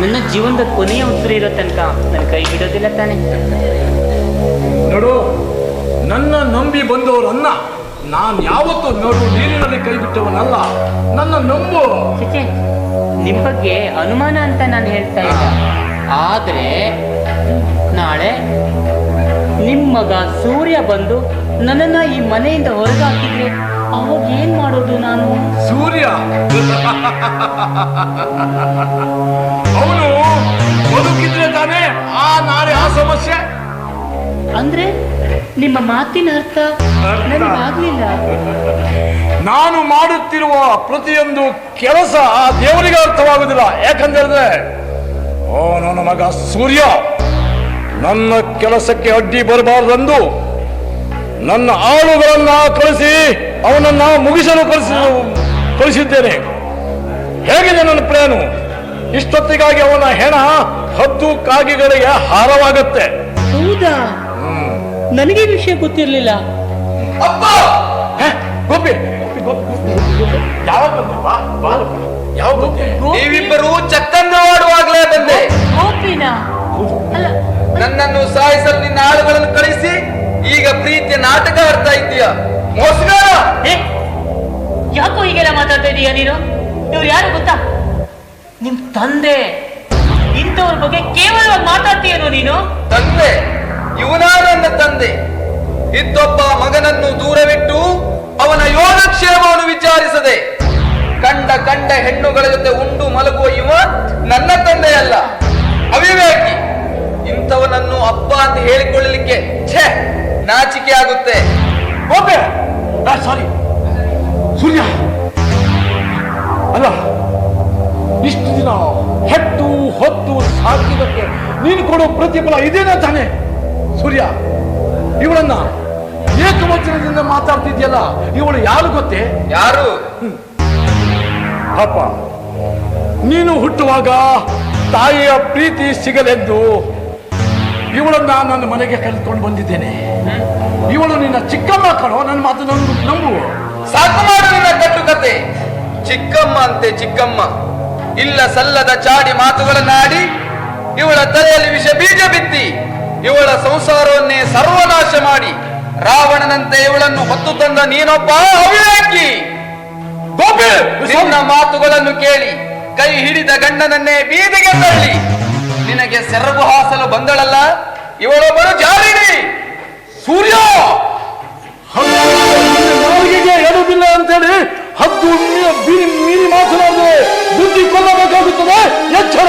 ನನ್ನ ಜೀವನದ ಕೊನೆಯ ಉತ್ತರ ಇರೋ ತನಕ ನನ್ನ ಕೈ ಬಿಡೋದಿಲ್ಲ ತಾನೆ. ನೋಡು ನನ್ನ ನಂಬಿ ಬಂದವರನ್ನ ನಾನು ಯಾವತ್ತೂ ನೋಡು ನೀರಿನಲ್ಲಿ ಕೈ ಬಿಟ್ಟವನಲ್ಲ. ನನ್ನ ನಂಬು. ಚಿಚೆ ನಿಮ್ ಬಗ್ಗೆ ಅನುಮಾನ ಅಂತ ನಾನು ಹೇಳ್ತಾ ಇಲ್ಲ ಆದ್ರೆ ನಾಳೆ ನಿಮ್ಮ ಮಗ ಸೂರ್ಯ ಬಂದು ನನ್ನನ್ನ ಈ ಮನೆಯಿಂದ ಹೊರಗೆ ಹಾಕಿದ್ರೆ ಅವಾಗ ಏನ್ ಮಾಡೋದು ನಾನು? ಸೂರ್ಯ. ಅವನು ಬದುಕಿದ್ರೆ ತಾನೇ ಆ ನಾಳೆ ಆ ಸಮಸ್ಯೆ. ಅಂದ್ರೆ ನಿಮ್ಮ ಮಾತಿನ ಅರ್ಥ ನನಗಾಗ್ಲಿಲ್ಲ. ನಾನು ಮಾಡುತ್ತಿರುವ ಪ್ರತಿಯೊಂದು ಕೆಲಸ ಆ ದೇವರಿಗೆ ಅರ್ಥವಾಗುವುದಿಲ್ಲ. ಯಾಕಂದ್ರೆ ಓ ನನ್ನ ಮಗ ಸೂರ್ಯ ನನ್ನ ಕೆಲಸಕ್ಕೆ ಅಡ್ಡಿ ಬರಬಾರ್ದಂದು ನನ್ನ ಆಳುಗಳನ್ನ ಕಳಿಸಿ. ಅವನನ್ನ ಮುಗಿಸಲು ಕಳಿಸಿ ಕಳಿಸಿದ್ದೇನೆ ಹೇಗಿದೆ ನನ್ನ ಪ್ಲಾನು ಇಷ್ಟೊತ್ತಿಗಾಗಿ ಅವನ ಹೆಣ ಹದ್ದು ಕಾಗೆಗಳಿಗೆ ಹಾರವಾಗತ್ತೆ. ಹೌದಾ? ನನಗೆ ವಿಷಯ ಗೊತ್ತಿರಲಿಲ್ಲ. ಅಪ್ಪ! ಹೇ, ಗೋಪಿ. ಯಾವಾಗ ಬಂದೆ? ನೀವಿಬ್ಬರು ಚಕ್ಕಂದ ಆಡುವಾಗಲೇ ಬಂದೆ. ಗೋಪಿನ? ನನ್ನನ್ನು ಸಾಯಿಸಲು ನಿನ್ನ ಆಳುಗಳನ್ನು ಕಳಿಸಿ ಈಗ ಪ್ರೀತಿಯ ನಾಟಕ ಆಡ್ತಾ ಇದ್ದೀಯ? ಮೋಸಗಾರ ಏ, ಯಾಕೋ ಹೀಗೆಲ್ಲ ಮಾತಾಡ್ತಾ ಇದೀಯ ನೀನು? ಇವ್ರು ಯಾರು ಗೊತ್ತಾ? ನಿಮ್ ತಂದೆ. ಇಂಥವ್ರ ಬಗ್ಗೆ ಕೇವಲ ಮಾತಾಡ್ತೀಯನೋ ನೀನು? ತಂದೆ ಇವನ ನನ್ನ ತಂದೆ. ಇದ್ದೊಬ್ಬ ಮಗನನ್ನು ದೂರವಿಟ್ಟು ಅವನ ಯೋಗಕ್ಷೇಮವನ್ನು ವಿಚಾರಿಸದೆ ಕಂಡ ಕಂಡ ಹೆಣ್ಣುಗಳ ಜೊತೆ ಉಂಡು ಮಲಗುವ ಇವ ನನ್ನ ತಂದೆಯಲ್ಲ. ಅವಿವೇಕಿ ಇಂಥವನನ್ನು ಅಪ್ಪ ಅಂತ ಹೇಳಿಕೊಳ್ಳಲಿಕ್ಕೆ ಛೇ ನಾಚಿಕೆ ಆಗುತ್ತೆ. ಗೋಪಿ ಸಾರಿ ಸೂರ್ಯ. ಅಲ್ಲ ಇಷ್ಟು ದಿನ ಹೆಟ್ಟು ಹೊತ್ತು ಸಾಕಿದಕ್ಕೆ ನೀನು ಕೊಡೋ ಪ್ರತಿಫಲ ಇದೇನಾ ತಾನೆ. ಸೂರ್ಯ ಇವಳನ್ನ ಏಕವಚನದಿಂದ ಮಾತಾಡ್ತಿದ್ಯಲ್ಲ ಇವಳು ಯಾರು ಗೊತ್ತೇ? ಯಾರು? ಅಪ್ಪ ನೀನು ಹುಟ್ಟುವಾಗ ತಾಯಿಯ ಪ್ರೀತಿ ಸಿಗಲೆಂದು ಇವಳನ್ನ ನನ್ನ ಮನೆಗೆ ಕರೆದುಕೊಂಡು ಬಂದಿದ್ದೇನೆ. ಇವಳು ನಿನ್ನ ಚಿಕ್ಕಮ್ಮ ಕಣೋ ನನ್ನ ಮಾತು ನಂಬು ನಂಬು ಸಾಕು ಮಾಡು ನಿನ್ನ ಕಟ್ಟುಕತೆ. ಚಿಕ್ಕಮ್ಮ ಅಂತೆ ಚಿಕ್ಕಮ್ಮ. ಇಲ್ಲ ಸಲ್ಲದ ಚಾಡಿ ಮಾತುಗಳನ್ನಾಡಿ ಇವಳ ತಲೆಯಲ್ಲಿ ವಿಷ ಬೀಜ ಬಿತ್ತಿ ಇವಳ ಸಂಸಾರವನ್ನೇ ಸರ್ವನಾಶ ಮಾಡಿ ರಾವಣನಂತೆ ಇವಳನ್ನು ಹೊತ್ತು ತಂದ ನೀನೊಬ್ಬ ಅವಿವೇಕಿ ಗೋಪಿ! ನಿನ್ನ ಮಾತುಗಳನ್ನು ಕೇಳಿ ಕೈ ಹಿಡಿದ ಗಂಡನನ್ನೇ ಬೀದಿಗೆ ತಳ್ಳಿ. ನಿನಗೆ ಸೆರಗು ಹಾಸಲು ಬಂದಳಲ್ಲ ಇವಳೊಬ್ಬರು ಜಾರಿಣಿ. ಸೂರ್ಯ! ನಾಲ್ಗೆಗೆ ಎಡುವುದಿಲ್ಲ ಅಂತೇಳಿ ಹತ್ತು ಬೀರಿ ಮೀರಿ ಮಾತನಾಡಿದ್ರೆ ಬುದ್ಧಿ ಕೊಲ್ಲಬೇಕಾಗುತ್ತದೆ? ಎಚ್ಚರ!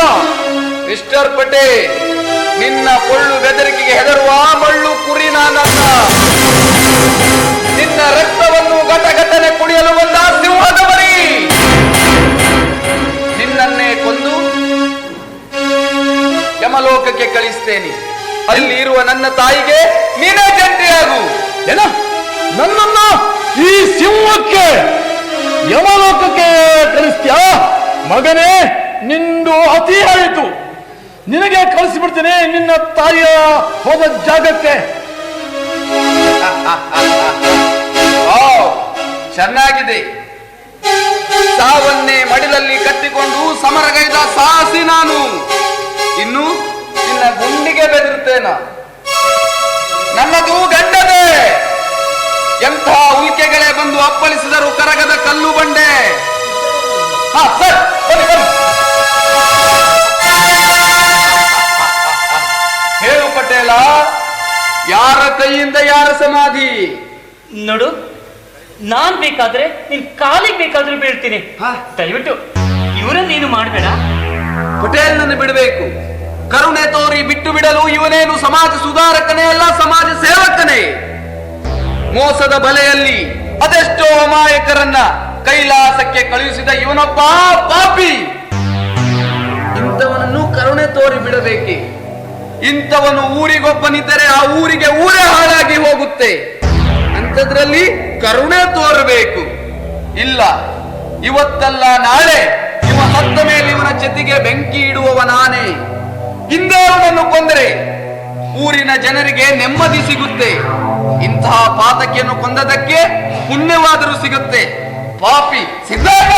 ಮಿಸ್ಟರ್ ಪಟೇ ನಿನ್ನ ಪೊಳ್ಳು ಬೆದರಿಕೆಗೆ ಹೆದರುವ ಮಳ್ಳು ಕುರಿ ನಾನಲ್ಲ. ನಿನ್ನ ರಕ್ತವನ್ನು ಘಟಘಟನೆ ಕುಡಿಯಲು ಬಂದ ಸಿಂಹದ ಬರಿ ನಿನ್ನನ್ನೇ ಕೊಂದು ಯಮಲೋಕಕ್ಕೆ ಕಳಿಸ್ತೇನೆ. ಅಲ್ಲಿ ಇರುವ ನನ್ನ ತಾಯಿಗೆ ನೀನೇ ಜಂಟಿಯಾಗು. ಏನ? ನನ್ನನ್ನ ಈ ಸಿಂಹಕ್ಕೆ ಯಮಲೋಕಕ್ಕೆ ಕಳಿಸ್ತೀಯಾ? ಮಗನೇ ನಿಂದು ಅತಿ ಆಯಿತು ನಿನಗೆ ಕಳಿಸಿಬಿಡ್ತೇನೆ ನಿನ್ನ ತಾಯಿಯ ಹೋದ ಜಾಗಕ್ಕೆ. ಓ ಚೆನ್ನಾಗಿದೆ. ಸಾವನ್ನೇ ಮಡಿಲಲ್ಲಿ ಕಟ್ಟಿಕೊಂಡು ಸಮರಗೈದ ಸಾಹಸಿ ನಾನು. ಇನ್ನು ನಿನ್ನ ಗುಂಡಿಗೆ ಬೆದರುತ್ತೇನ? ನನ್ನದು ಗಂಡದೆ. ಎಂಥ ಉಲ್ಕೆಗಳೇ ಬಂದು ಅಪ್ಪಳಿಸಿದರು ಕರಗದ ಕಲ್ಲು ಬಂಡೆ. ಹಾ ಸರ್ ಬನ್ನಿ ಬನ್ನಿ. ಹೇಳು ಪಟೇಲ ಯಾರ ಕೈಯಿಂದ ಯಾರ ಸಮಾಧಿ? ನೋಡು ನಾನ್ ಬೇಕಾದ್ರೆ ನಿನ್ ಕಾಲಿಗೆ ಬೇಕಾದ್ರೂ ಬೀಳ್ತೀನಿ. ದಯವಿಟ್ಟು ಇವರನ್ನ ನೀನು ಮಾಡ್ಬೇಡ. ಪಟೇಲ್ನನ್ನು ಬಿಡಬೇಕು. ಕರುಣೆ ತೋರಿ ಬಿಟ್ಟು ಬಿಡಲು ಇವನೇನು ಸಮಾಜ ಸುಧಾರಕನೇ ಅಲ್ಲ, ಸಮಾಜ ಸೇವಕನೇ? ಮೋಸದ ಬಲೆಯಲ್ಲಿ ಅದೆಷ್ಟೋ ಅಮಾಯಕರನ್ನ ಕೈಲಾಸಕ್ಕೆ ಕಳುಹಿಸಿದ ಇವನೊಬ್ಬ ಪಾಪಿ! ಇಂಥವನನ್ನು ಕರುಣೆ ತೋರಿ ಬಿಡಬೇಕೆ? ಇಂಥವನು ಊರಿಗೊಬ್ಬನಿದ್ದರೆ ಆ ಊರಿಗೆ ಊರೇ ಹಾಳಾಗಿ ಹೋಗುತ್ತೆ. ಅಂಥದ್ರಲ್ಲಿ ಕರುಣೆ ತೋರಬೇಕು. ಇಲ್ಲ, ಇವತ್ತಲ್ಲ ನಾಳೆ, ಇವ ಹತ್ತ ಮೇಲೆ ಇವನ ಜೊತೆಗೆ ಬೆಂಕಿ ಇಡುವವ ನಾನೇ. ಹಿಂದೆ ಅವನನ್ನು ಕೊಂದರೆ ಊರಿನ ಜನರಿಗೆ ನೆಮ್ಮದಿ ಸಿಗುತ್ತೆ. ಇಂತಹ ಪಾತಕಿಯನ್ನು ಕೊಂದದಕ್ಕೆ ಪುಣ್ಯವಾದರೂ ಸಿಗುತ್ತೆ. ಪಾಪಿ ಸಿದ್ಧಾರ್ಥ!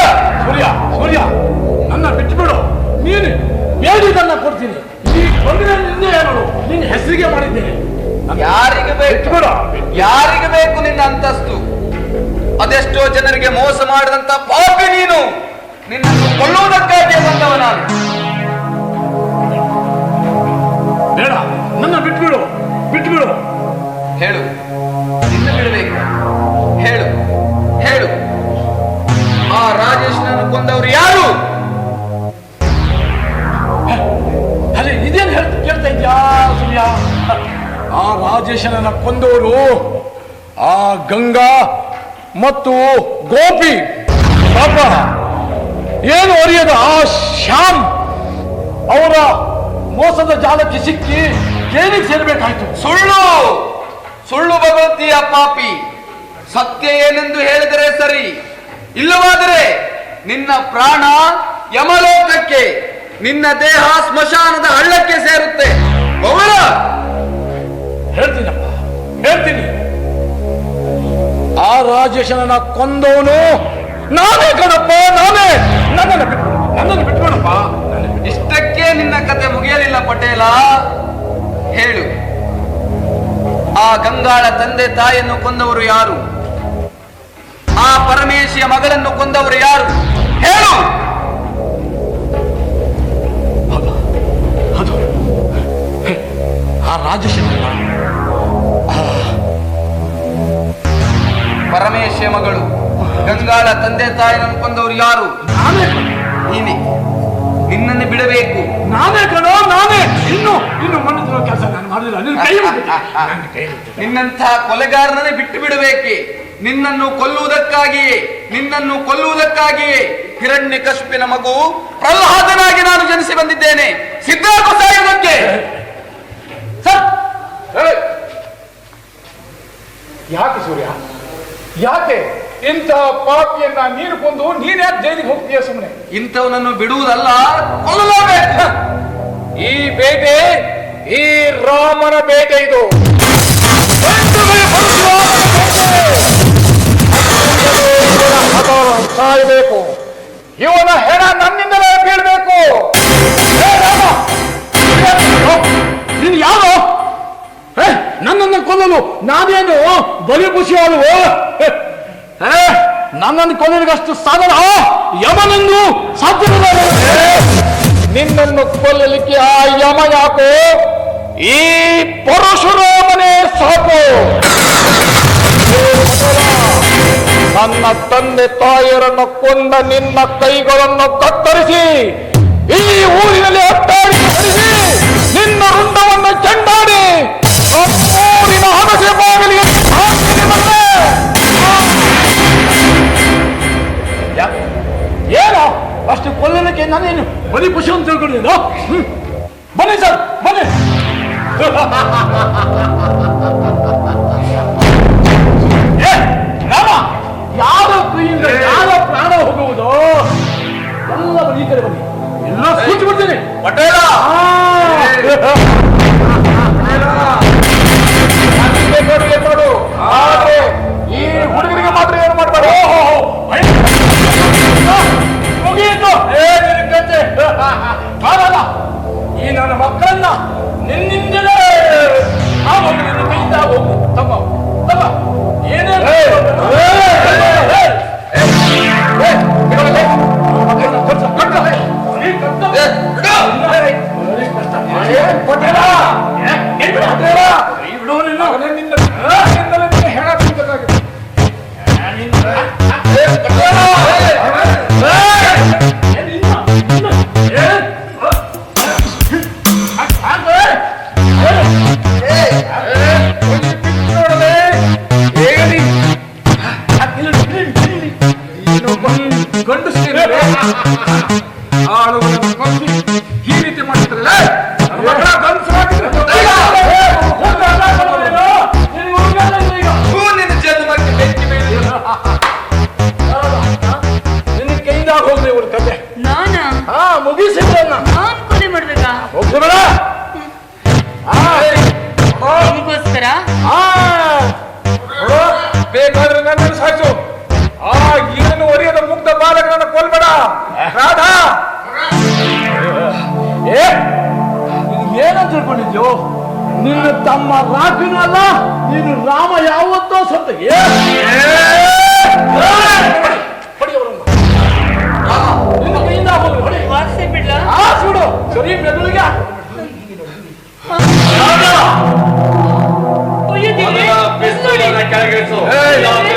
ಸೂರ್ಯ ಸೂರ್ಯ ನನ್ನ ಬಿಟ್ಟುಬಿಡು ಕೊಡ್ತೀನಿ. ಬಂದಿನ ನಿಂದೆ ನೋಡು ನಿನ್ನ ಹೆಸರಿಗೆ ಮಾಡಿದ್ದೇನೆ ಯಾರಿಗೆ ಬೇಕು. ಯಾರಿಗೆ ಬೇಕು ನಿನ್ನ ಅಂತಸ್ತು? ಅದೆಷ್ಟೋ ಜನರಿಗೆ ಮೋಸ ಮಾಡಿದಂತ ಪಾಪಿ ನೀನು. ನಿನ್ನನ್ನು ಕೊಲ್ಲುವುದಕ್ಕಾಗಿ ಬಂದವ ನಾನು ಬೇಡ. ನನ್ನ ಬಿಟ್ಬಿಡು. ಬಿಟ್ಬಿಡು. ಹೇಳು. ನಿನ್ನ ಬಿಡಬೇಕು ಹೇಳು. ಹೇಳು. ಆ ರಾಜೇಶ್ನನ್ನು ಕೊಂದವರು ಯಾರು? ಅದೇ ಇದೇನು ಹೇಳ್ತ ಕೇಳ್ತಾ ಇದ್ಯಾ ಸೂರ್ಯ ಆ ರಾಜೇಶನನ್ನ ಕೊಂದವರು ಆ ಗಂಗಾ ಮತ್ತು ಗೋಪಿ. ಪಾಪ. ಏನು ಅರಿಯದ ಆ ಶ್ಯಾಮ್ ಅವರ ಮೋಸದ ಜಾಲಕ್ಕೆ ಸಿಕ್ಕಿ ಜೈಲಿಗೆ ಸೇರಬೇಕಾಯ್ತು. ಸುಳ್ಳು! ಸುಳ್ಳು ಭಗವತಿಯ ಪಾಪಿ. ಸತ್ಯ ಏನೆಂದು ಹೇಳಿದರೆ ಸರಿ. ಇಲ್ಲವಾದರೆ ನಿನ್ನ ಪ್ರಾಣ ಯಮಲೋಕಕ್ಕೆ ನಿನ್ನ ದೇಹ ಸ್ಮಶಾನದ ಹಳ್ಳಕ್ಕೆ ಸೇರುತ್ತೆ? ಹೇಳ್ತೀನಪ್ಪ. ಹೇಳ್ತೀನಿ. ಆ ರಾಜೇಶನ ಕೊಂದವನು ನಾನೇ ಕಣಪ್ಪ ನಾನೇ. ನನ್ನನ್ನು ಬಿಟ್ಬಿಡು ನನ್ನನ್ನು ಬಿಟ್ಬಿಡಪ್ಪ ಇಷ್ಟಕ್ಕೆ ನಿನ್ನ ಕತೆ ಮುಗಿಯಲಿಲ್ಲ ಪಟೇಲ. ಹೇಳು. ಆ ಗಂಗಾಳ ತಂದೆ ತಾಯಿಯನ್ನು ಕೊಂದವರು ಯಾರು? ಆ ಪರಮೇಶಿಯ ಮಗಳನ್ನು ಕೊಂದವರು ಯಾರು? ಹೇಳು. ಆ ರಾಜಶೇಖರ. ಪರಮೇಶಿಯ ಮಗಳು ಗಂಗಾಳ ತಂದೆ ತಾಯಿಯನ್ನು ಕೊಂದವರು ಯಾರು? ನೀನೆ. ನಿನ್ನನ್ನು ಬಿಡಬೇಕು. ನಾನೇ ಕಣೋ ನಾನೇ. ಇನ್ನು ಇನ್ನು ಮಣ್ಣಿನ ಕೆಲಸ ನಾನು ಮಾಡಲಿಲ್ಲ ನಿನ್ನ ಕೈ ಮುಗಿತೀನಿ. ನನ್ನ ಕೈ ಮುಗಿತೀನಿ. ನಿನ್ನಂಥ ಕೊಲೆಗಾರನನ್ನೇ ಬಿಟ್ಟು ಬಿಡಬೇಕೆ. ನಿನ್ನನ್ನು ಕೊಲ್ಲುವುದಕ್ಕಾಗಿಯೇ ನಿನ್ನನ್ನು ಕೊಲ್ಲುವುದಕ್ಕಾಗಿಯೇ ಹಿರಣ್ಯ ಕಶ್ಪಿನ ಮಗು ಪ್ರಹ್ಲಾದನಾಗಿ ನಾನು ಜನಿಸಿ ಬಂದಿದ್ದೇನೆ. ಸಿದ್ಧಾರ್ಥ ಸಾಯುವುದಕ್ಕೆ. ಸರ್! ಏ! ಯಾಕೆ ಸೂರ್ಯ? ಯಾಕೆ? ಇಂಥ ಪಾಪಿಯನ್ನ ನೀನು ಕೊಂದು ನೀನ್ ಜೈಲಿಗೆ ಹೋಗ್ತೀಯ ಸುಮ್ಮನೆ ಇಂಥವನನ್ನು ಬಿಡುವುದಲ್ಲ ಕೊಲ್ಲಲೇಬೇಕು. ಈ ಬೇಟೆ ಈ ರಾಮನ ಬೇಟೆ ಇದು. ಸಾಯಬೇಕು. ಇವನ ಹೆಣ ನನ್ನಿಂದಲೇ ಬೀಳ್ಬೇಕು? ನೀನು ಯಾರು? ನನ್ನನ್ನು ಕೊಲ್ಲಲು ನಾನೇನು ಬಲಿ ಖುಷಿಯಾಳುವು ನನ್ನನ್ನು ಕೊಲ್ಲಲಿಗಷ್ಟು ಸಾಧನ ಯಮನೆಂದು ಸಾಧ್ಯವಿಲ್ಲ ನಿನ್ನನ್ನು ಕೊಲ್ಲಲಿಕ್ಕೆ ಆ ಯಮ ಯಾಕೋ? ಈ ಪರಶುರಾಮನೇ ಸಾಕು. ನನ್ನ ತಂದೆ ತಾಯಿಯರನ್ನು ಕೊಂದ ನಿನ್ನ ಕೈಗಳನ್ನು ಕತ್ತರಿಸಿ, ಈ ಊರಿನಲ್ಲಿ ಅಟ್ಟಾಡಿ ನಿನ್ನ ರುಂಡವನ್ನು ಚೆಂಡಾಡಿ ನಮ್ಮೂರಿನ ಹಣಸೆ ಬಾಗಿಲಿಗೆ ಏನೋ? ಅಷ್ಟು ಕೊಲ್ಲಲಿಕ್ಕೆ ನಾನೇನು ಬಲಿ ಖುಷಿ ಅಂತ ತಿಳ್ಕೊಂಡಿದ್ದು ಹ್ಮ್. ಬನ್ನಿ ಸರ್ ಬನ್ನಿ. ರಾಮ ಯಾರ ಕೈಯಿಂದ ಯಾರ ಪ್ರಾಣ ಹೋಗುವುದು? ಎಲ್ಲ ಬನ್ನಿ ಕಡೆ ಬನ್ನಿ. ಎಲ್ಲ ಸೂಚಿ ಬಿಡ್ತೀನಿ ಪಟೇಲ! ಈ ಹುಡುಗರಿಗೆ ಮಾತ್ರ ಏನು ಮಾಡ್ಬೇಡ ನಿನ್ನ ಕತೆ. ಮಾಡಲ್ಲ ಈ ನನ್ನ ಮಕ್ಕಳನ್ನ ನಿನ್ನಿಂದಲೇ ಬೇಕಾದ್ರೆ ನನ್ನ ಸಾಕು. ಆ ಏನು ಒರಿಯದ ಮುಗ್ಧ ಬಾಲಕನನ್ನ ಕೊಲ್ಬೇಡ. ರಾಧಾ. ಏ ನಿನ್ನ ತಮ್ಮ ರಾಕನು ಅಲ್ಲ ನೀನು ರಾಮ ಯಾವತ್ತೋ ಸತ್ತ ಬಿಡ್ಲ? ಆ ಸುಡು. ಸರಿ ದೇವ್ರೇ, ನೋಡಿ. ಈ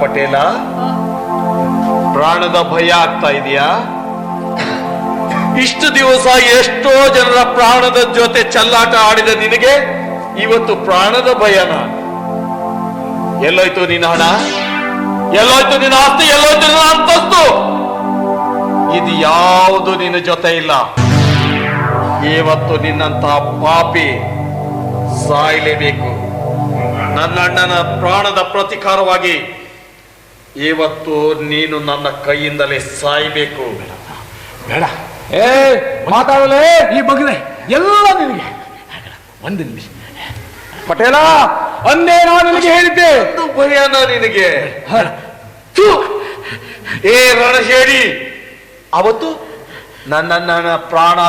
ಪಟೇಲ? ಪ್ರಾಣದ ಭಯ ಆಗ್ತಾ ಇದೆಯಾ? ಇಷ್ಟು ದಿವಸ ಎಷ್ಟೋ ಜನರ ಪ್ರಾಣದ ಜೊತೆ ಚಲ್ಲಾಟ ಆಡಿದ ನಿನಗೆ ಇವತ್ತು ಪ್ರಾಣದ ಭಯನ ಎಲ್ಲೋಯ್ತು ನಿನ್ನ ಹಣ? ಎಲ್ಲೋಯ್ತು ನಿನ್ನ ಆಸ್ತಿ? ಎಲ್ಲೋಯ್ತು ನಿನ್ನ ಅಂತಸ್ತು? ಇದು ಯಾವುದು ನಿನ್ನ ಜೊತೆ ಇಲ್ಲ. ಇವತ್ತು ನಿನ್ನಂತ ಪಾಪಿ ಸಾಯಲೇಬೇಕು. ನನ್ನ ಅಣ್ಣನ ಪ್ರಾಣದ ಪ್ರತಿಕಾರವಾಗಿ ಇವತ್ತು ನೀನು ನನ್ನ ಕೈಯಿಂದಲೇ ಸಾಯಬೇಕು. ಬೇಡ. ಏ ಮಾತಾಡಲೇ? ಈ ಬಗ್ಗೆ ಎಲ್ಲ ನಿನಗೆ. ಒಂದು ನಿಮಿಷ. ಪಟೇಲ ಅಂದೇ ನಾನು ನಿನಗೆ ಹೇಳಿದ್ದೆ. ಒಂದು ಭಯನ ನಿನಗೆ. ಥು! ಏ ರಣಶೇಡಿ. ಅವತ್ತು ನನ್ನ ನನ್ನ ಪ್ರಾಣ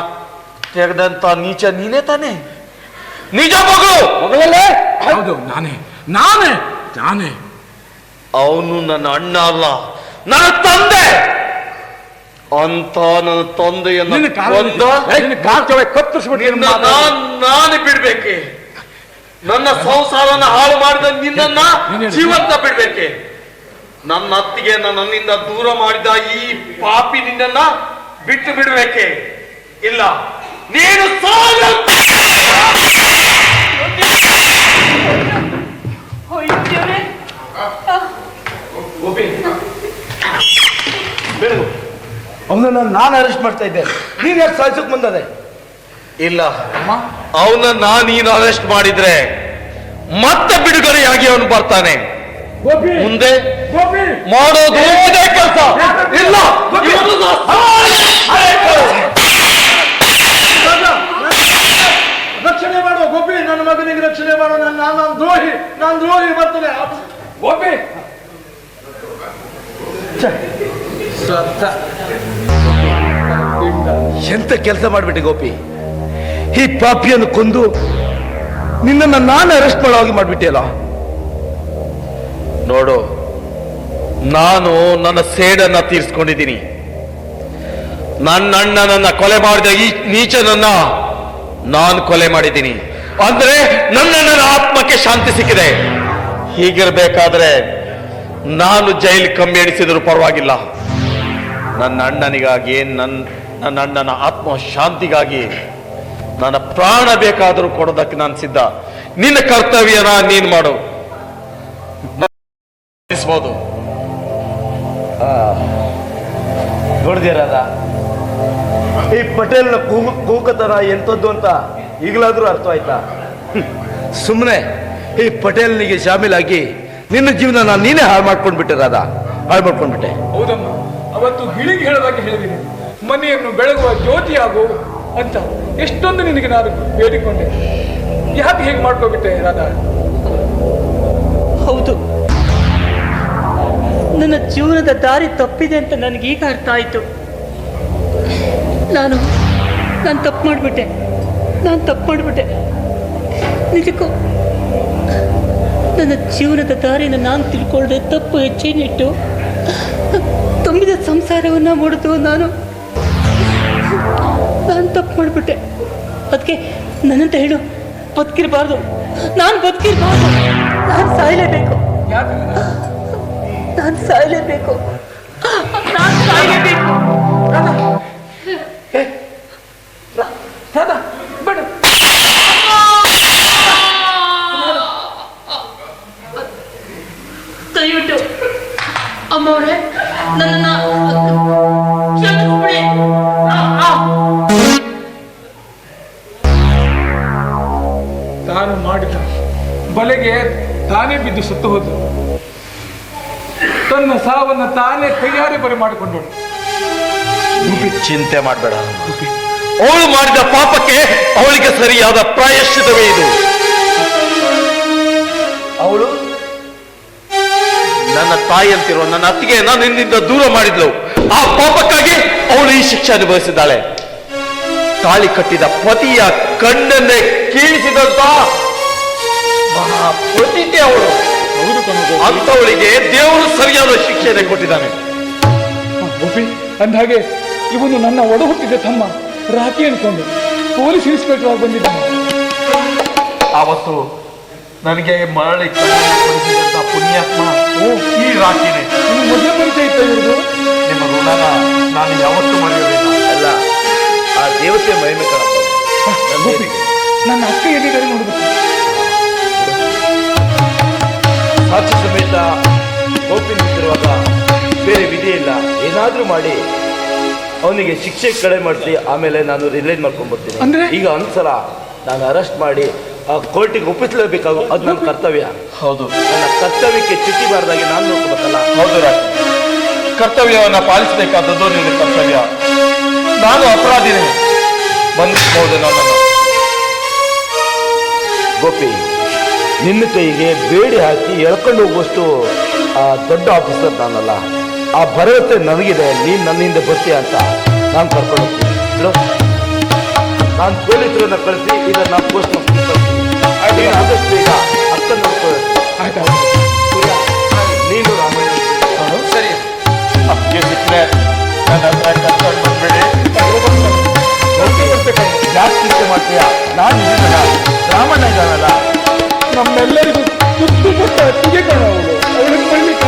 ತೆಗೆದಂತ ನೀಚ ನೀನೇ ತಾನೆ? ನಿಜ ಮಗಳು ಮಗಳಲ್ಲೇ? ಹೌದು ನಾನೇ. ನಾನೇ ನಾನೇ. ಅವನು ನನ್ನ ಅಣ್ಣ ಅಲ್ಲ. ನನ್ನ ತಂದೆ. ಅಂತ ನನ್ನ ತಂದೆಯನ್ನು ನಾನು ಬಿಡ್ಬೇಕೆ. ನನ್ನ ಸಂಸಾರನ ಹಾಳು ಮಾಡಿದ ನಿನ್ನ. ಜೀವಂತ ಬಿಡ್ಬೇಕೆ. ನನ್ನ ಅತ್ತಿಗೆ ನನ್ನಿಂದ ದೂರ ಮಾಡಿದ ಈ ಪಾಪಿ ನಿನ್ನ ಬಿಟ್ಟು ಬಿಡ್ಬೇಕೆ. ಇಲ್ಲ. ನೀನು ಸಾಯಬೇಕು. ದೇವ್ರೇ. ಅವನನ್ನ ನಾನು ಅರೆಸ್ಟ್ ಮಾಡ್ತಾ ಇದ್ದೆ. ನೀನ್ ಯಾಕೆ ಸಾಯ್ಸಕ್ ಬಂದದೆ? ಇಲ್ಲ. ಅವನನ್ನ ನೀನು ಅರೆಸ್ಟ್ ಮಾಡಿದ್ರೆ ಮತ್ತೆ ಬಿಡುಗಡೆಯಾಗಿ ಅವನು ಬರ್ತಾನೆ. ಗೋಪಿ! ಮುಂದೆ ಮಾಡೋದು ಇದೇ ಕೆಲಸ. ಇಲ್ಲ. ರಕ್ಷಣೆ ಮಾಡೋ ಗೋಪಿ. ನನ್ನ ಮಗನಿಗೆ ರಕ್ಷಣೆ ಮಾಡೋ. ನನ್ನ ನಾನು ದ್ರೋಹಿ. ನಾನು ದ್ರೋಹಿ ಬರ್ತಾನೆ. ಗೋಪಿ! ಎಂತ ಕೆಲಸ ಮಾಡ್ಬಿಟ್ಟೆ ಗೋಪಿ? ಈ ಪಾಪಿಯನ್ನು ಕೊಂದು ನಿನ್ನನ್ನು ನಾನು ಅರೆಸ್ಟ್ ಮಾಡೋ ಹಾಗೆ ಮಾಡ್ಬಿಟ್ಟಿಯಲ್ಲ? ನೋಡು ನಾನು ನನ್ನ ಸೇಡನ್ನ ತೀರಿಸ್ಕೊಂಡಿದ್ದೀನಿ. ನನ್ನ ಅಣ್ಣನನ್ನ ಕೊಲೆ ಮಾಡಿದ ಈ ನೀಚನನ್ನ ನಾನು ಕೊಲೆ ಮಾಡಿದ್ದೀನಿ. ಅಂದ್ರೆ ನನ್ನಣ್ಣನ ಆತ್ಮಕ್ಕೆ ಶಾಂತಿ ಸಿಕ್ಕಿದೆ. ಹೀಗಿರ್ಬೇಕಾದ್ರೆ ನಾನು ಜೈಲ್ ಕಮ್ಮಿ ಎಣಿಸಿದರೂ ಪರವಾಗಿಲ್ಲ. ನನ್ನ ಅಣ್ಣನಿಗಾಗಿ ನನ್ನ ನನ್ನ ಅಣ್ಣನ ಆತ್ಮ ಶಾಂತಿಗಾಗಿ ನನ್ನ ಪ್ರಾಣ ಬೇಕಾದರೂ ಕೊಡೋದಕ್ಕೆ ನಾನು ಸಿದ್ಧ. ನಿನ್ನ ಕರ್ತವ್ಯನ ನೀನ್ ಮಾಡು. ನೋಡಿದಿರಲ್ಲ ನೋಡಿದಿರದ ಈ ಪಟೇಲ್ನ ಕೂಗು ಕೂಕತನ ಎಂಥದ್ದು ಅಂತ ಈಗಲಾದ್ರೂ ಅರ್ಥ ಆಯ್ತಾ? ಸುಮ್ಮನೆ ಈ ಪಟೇಲ್ನಿಗೆ ಶಾಮೀಲಾಗಿ ನಿನ್ನ ಜೀವನ ನಾನು ನೀನೇ ಹಾಳು ಮಾಡ್ಕೊಂಡ್ಬಿಟ್ಟೆ ರಾಧ. ಹಾಳು ಮಾಡ್ಕೊಂಡ್ಬಿಟ್ಟೆ ಹೌದಮ್ಮ. ಅವತ್ತು ಗಿಳಿಗೆ ಹೇಳಿದಾಗ ಹೇಳಿದ್ದೀನಿ. ಮನೆಯನ್ನು ಬೆಳಗುವ ಜ್ಯೋತಿಯಾಗು ಅಂತ ಎಷ್ಟೊಂದು ನಿನಗೆ ನಾನು ಬೇಡಿಕೊಂಡೆ. ಯಾಕೆ ಹೇಗೆ ಮಾಡ್ಕೋಬಿಟ್ಟೆ ರಾಧಾ? ಹೌದು. ನನ್ನ ಜೀವನದ ದಾರಿ ತಪ್ಪಿದೆ ಅಂತ ನನಗೀಗ ಅರ್ಥ ಆಯಿತು. ನಾನು ನಾನು ತಪ್ಪು ಮಾಡಿಬಿಟ್ಟೆ. ನಾನು ತಪ್ಪು ಮಾಡಿಬಿಟ್ಟೆ. ನಿಜಕ್ಕೂ. ನನ್ನ ಜೀವನದ ದಾರಿನ ನಾನು ತಿಳ್ಕೊಳ್ಳದೆ ತಪ್ಪು ಹೆಚ್ಚೇನಿಟ್ಟು ತುಂಬಿದ ಸಂಸಾರವನ್ನು ಮುಡಿದು ನಾನು ನಾನು ತಪ್ಪು ಮಾಡಿಬಿಟ್ಟೆ. ಅದಕ್ಕೆ ನನ್ನಂತ ಹೇಳು ಬದುಕಿರಬಾರ್ದು. ನಾನು ಬದುಕಿರಬಾರ್ದು. ನಾನು ಸಾಯಲೇಬೇಕು. ನಾನು ಸಾಯಲೇಬೇಕು. ಬಿದ್ದು ಸುತ್ತು ಹೋದಳು ತನ್ನ ಸಾವನ್ನ ತಾನೇ ಕೈಯಾರೆ ಬರೆ ಮಾಡಿಕೊಂಡಳು ಚಿಂತೆ ಮಾಡಬೇಡ. ಅವಳು ಮಾಡಿದ ಪಾಪಕ್ಕೆ ಅವಳಿಗೆ ಸರಿಯಾದ ಪ್ರಾಯಶ್ಚಿತವೇ ಇದು. ಅವಳು? ನನ್ನ ತಾಯಿ ನನ್ನ ನನ್ನ ನಾನು ನಿನ್ನಿಂದ ದೂರ ಮಾಡಿದ್ಲು. ಆ ಪಾಪಕ್ಕಾಗಿ ಅವಳು ಈ ಶಿಕ್ಷೆ ಅನುಭವಿಸಿದ್ದಾಳೆ. ತಾಳಿ ಕಟ್ಟಿದ ಪತಿಯ ಕಣ್ಣನ್ನೇ ಕೀಳಿಸಿದಂತ ಮಹಾಪತಿತೆ ಅವಳು. ಅಂತವಳಿಗೆ ದೇವರು ಸರಿಯಾದ ಶಿಕ್ಷೆಯನ್ನು ಕೊಟ್ಟಿದ್ದಾನೆ. ಗೋಪಿ ಅಂದಹಾಗೆ ಇವನು ನನ್ನ ಒಡ ಹುಟ್ಟಿದ ತಮ್ಮ ರಾಕಿ ಅನ್ಕೊಂಡು ಪೊಲೀಸ್ ಇನ್ಸ್ಪೆಕ್ಟರ್ ಆಗಿ ಬಂದಿದ್ದಾನೆ. ಆವತ್ತು ನನಗೆ ಮರಳಿ ಕೊಡಿಸಿದಂತ ಪುಣ್ಯಾತ್ಮ ಓ. ಈ ರಾಕಿನೇ ನಿಮ್ಮ ಮೊದಲೇ ಪರಿಚಯ ಇತ್ತ ಇವರು ನಿಮ್ಮ ಋಣನ ನಾನು ಯಾವತ್ತೂ ಮರೆಯೋದಿಲ್ಲ ಅಲ್ಲ ಆ ದೇವತೆ ಮಹಿಮೆ ಗೋಪಿ ನನ್ನ ಅಕ್ಕ ಎಲ್ಲಿದ್ದಾರೆ ನೋಡ್ಬೇಕು. ಸಾಕ್ಷಿ ಸಮೇತ ಗೋಪಿ ನಿಂತಿರುವಾಗ ಬೇರೆ ವಿಧಿ ಇಲ್ಲ. ಏನಾದರೂ ಮಾಡಿ. ಅವನಿಗೆ ಶಿಕ್ಷೆ ಕಡಿಮೆ ಮಾಡಿಸಿ ಆಮೇಲೆ ನಾನು ರಿಲೈನ್ ಮಾಡ್ಕೊಂಡು ಬರ್ತೀನಿ ಅಂದ್ರೆ? ಈಗ ಒಂದ್ಸಲ ನಾನು ಅರೆಸ್ಟ್ ಮಾಡಿ ಆ ಕೋರ್ಟಿಗೆ ಒಪ್ಪಿಸಲೇಬೇಕಾಗೋ ಅದು ನನ್ನ ಕರ್ತವ್ಯ. ಹೌದು. ನನ್ನ ಕರ್ತವ್ಯಕ್ಕೆ ಚ್ಯುತಿ ಬಾರದಾಗಿ ನಾನು ನೋಡ್ಕೋಬೇಕಲ್ಲ. ಹೌದು ಕರ್ತವ್ಯವನ್ನು ಕರ್ತವ್ಯವನ್ನ ಪಾಲಿಸಬೇಕಾದದ್ದು ನಿನ್ನ ಕರ್ತವ್ಯ. ನಾನು ಅಪರಾಧಿನೇ. ಬಂಧಿಸಬಹುದು ನನ್ನನ್ನು ಗೋಪಿ ನಿನ್ನ ಕೈಗೆ ಬೇಡಿ ಹಾಕಿ ಎಳ್ಕೊಂಡು ಹೋಗುವಷ್ಟು ಆ ದೊಡ್ಡ ಆಫೀಸರ್ ನಾನಲ್ಲ. ಆ ಭರವಸೆ ನನಗಿದೆ ನೀನು ನನ್ನಿಂದ ಬರ್ತೀಯ ಅಂತ ನಾನು ಕರ್ಕೊಂಡು ಹೋಗ್ತೀನಿ. ನಾನು ಪೊಲೀಸರನ್ನ ಕಳಿಸಿ ಇದನ್ನ ಪೋಸ್ಟ್ ಆದಷ್ಟು ಅರ್ಥ ನೋಡ್ಕೊಳ್ಳಿ ಆಯ್ತಾ? ನೀನು ರಾಮಾಯಣ ಸರಿ. ಅಪ್ಪಿಗೆ ಸಿಕ್ಕರೆ ನನ್ನ ಹತ್ರ ಕರ್ಕೊಂಡು ಬಂದ್ಬೇಡಿ. ಜಾಸ್ತಿ ಮಾಡ್ತೀಯ? ನಾನು ರಾಮಣ್ಣ ಇದ್ದಾನಲ್ಲ. ನಮ್ಮೆಲ್ಲರಿಗೂ ತುತ್ತು ಕೊಟ್ಟ ಅತ್ತಿಗೆ ಕಣ ಅವಳು ಅವಳಿಗೆ ಬರಲಿಕ್ಕೆ